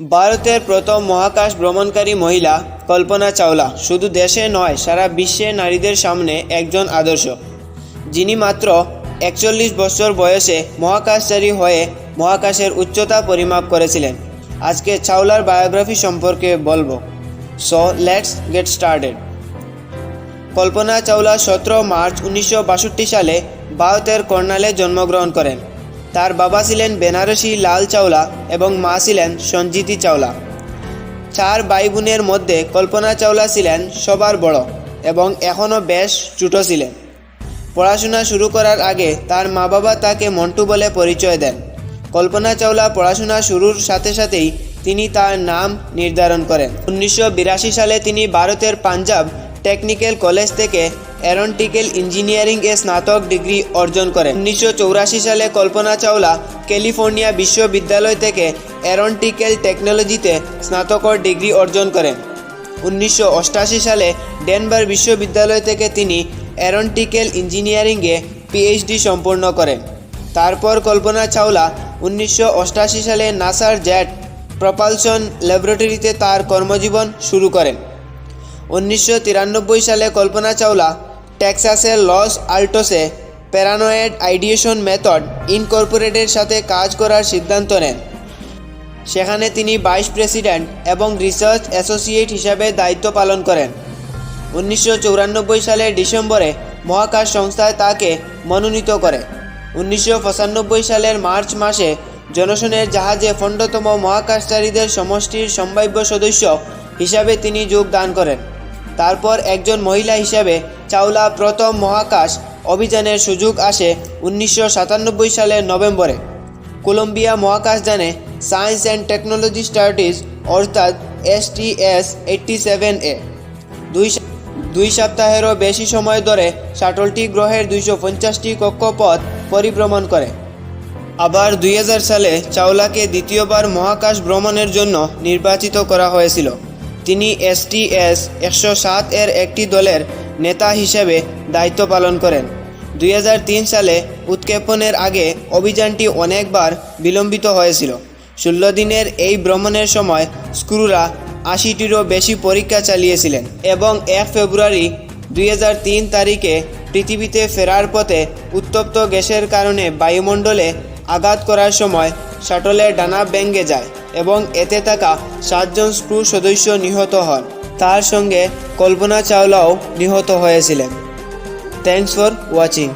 ভারতের প্রথম মহাকাশ ভ্রমণকারী মহিলা কল্পনা চাওলা। শুধু দেশে নয়, সারা বিশ্বে নারীদের সামনে একজন আদর্শ। যিনি মাত্র একচল্লিশ বছর বয়সে মহাকাশচারী হয়ে মহাকাশের উচ্চতা পরিমাপ করেছিলেন। আজকে চাওলার বায়োগ্রাফি সম্পর্কে বলব। So let's get started Kalpana Chawla সতেরো মার্চ উনিশশো বাষট্টি সালে ভারতের কর্নালে জন্মগ্রহণ করেন। তার বাবা ছিলেন বেনারসি লাল চাওলা এবং মা ছিলেন সঞ্জিতি চাওলা। চার ভাই বোনের মধ্যে কল্পনা চাওলা ছিলেন সবার বড় এবং এখনও বেশ ছোটো ছিলেন। পড়াশোনা শুরু করার আগে তার মা বাবা তাকে মন্টু বলে পরিচয় দেন। কল্পনা চাওলা পড়াশোনা শুরুর সাথে সাথেই তিনি তার নাম নির্ধারণ করেন। উনিশশো বিরাশি সালে তিনি ভারতের পাঞ্জাব টেকনিক্যাল কলেজ থেকে অ্যারোনটিক্যাল ইঞ্জিনিয়ারিং এ স্নাতক ডিগ্রি অর্জন করেন। উনিশশো চৌরাশি সালে কল্পনা চাওলা ক্যালিফোর্নিয়া বিশ্ববিদ্যালয় থেকে অ্যারোনটিক্যাল টেকনোলজিতে স্নাতকর ডিগ্রি অর্জন করেন। উনিশশো সালে ডেনভার বিশ্ববিদ্যালয় থেকে তিনি অ্যারোনটিক্যাল ইঞ্জিনিয়ারিংয়ে পিএইচডি সম্পূর্ণ করেন। তারপর কল্পনা চাওলা উনিশশো সালে নাসার জ্যাট প্রপালশন ল্যাবরেটরিতে তার কর্মজীবন শুরু করেন। উনিশশো তিরানব্বই সালে কল্পনা চাওলা টেক্সাসের লস আল্টোসে প্যারানয়েড আইডিয়েশন মেথড ইনকর্পোরেটের সাথে কাজ করার সিদ্ধান্ত নেন। সেখানে তিনি ভাইস প্রেসিডেন্ট এবং রিসার্চ অ্যাসোসিয়েট হিসাবে দায়িত্ব পালন করেন। উনিশশো সালের ডিসেম্বরে মহাকাশ সংস্থায় তাকে মনোনীত করে। উনিশশো পঁচানব্বই সালের মার্চ মাসে জনসনের জাহাজে ফণ্ডতম মহাকাশচারীদের সমষ্টির সম্ভাব্য সদস্য হিসাবে তিনি যোগদান করেন। তারপর একজন মহিলা হিসাবে চাওলা প্রথম মহাকাশ অভিযানের সুযোগ আসে উনিশশো সাতানব্বই সালের নভেম্বরে। কলম্বিয়া মহাকাশযানে সায়েন্স অ্যান্ড টেকনোলজি স্টাডিজ, অর্থাৎ S T S eighty seven এ। দুই দুই সপ্তাহেরও বেশি সময় ধরে শাটলটি গ্রহের দুইশো পঞ্চাশটি কক্ষপথ পরিভ্রমণ করে। আবার দুই হাজার সালে চাওলাকে দ্বিতীয়বার মহাকাশ ভ্রমণের জন্য নির্বাচিত করা হয়েছিল। তিনি এসটিএস একশো সাত এর একটি দলের নেতা হিসেবে দায়িত্ব পালন করেন। দুই হাজার তিন সালে উৎক্ষেপণের আগে অভিযানটি অনেকবার বিলম্বিত হয়েছিল। ষোলো দিনের এই ভ্রমণের সময় স্ক্রুরা আশিটিরও বেশি পরীক্ষা চালিয়েছিলেন এবং এক ফেব্রুয়ারি দুই তিন তারিখে পৃথিবীতে ফেরার পথে উত্তপ্ত গ্যাসের কারণে বায়ুমণ্ডলে আঘাত করার সময় শাটলের ডানা ভেঙে যায়। এবং এতে থাকা সাতজন স্ক্রু সদস্য নিহত হন। তার সঙ্গে কল্পনা চাওলাও নিহত হয়েছিলেন। Thanks for watching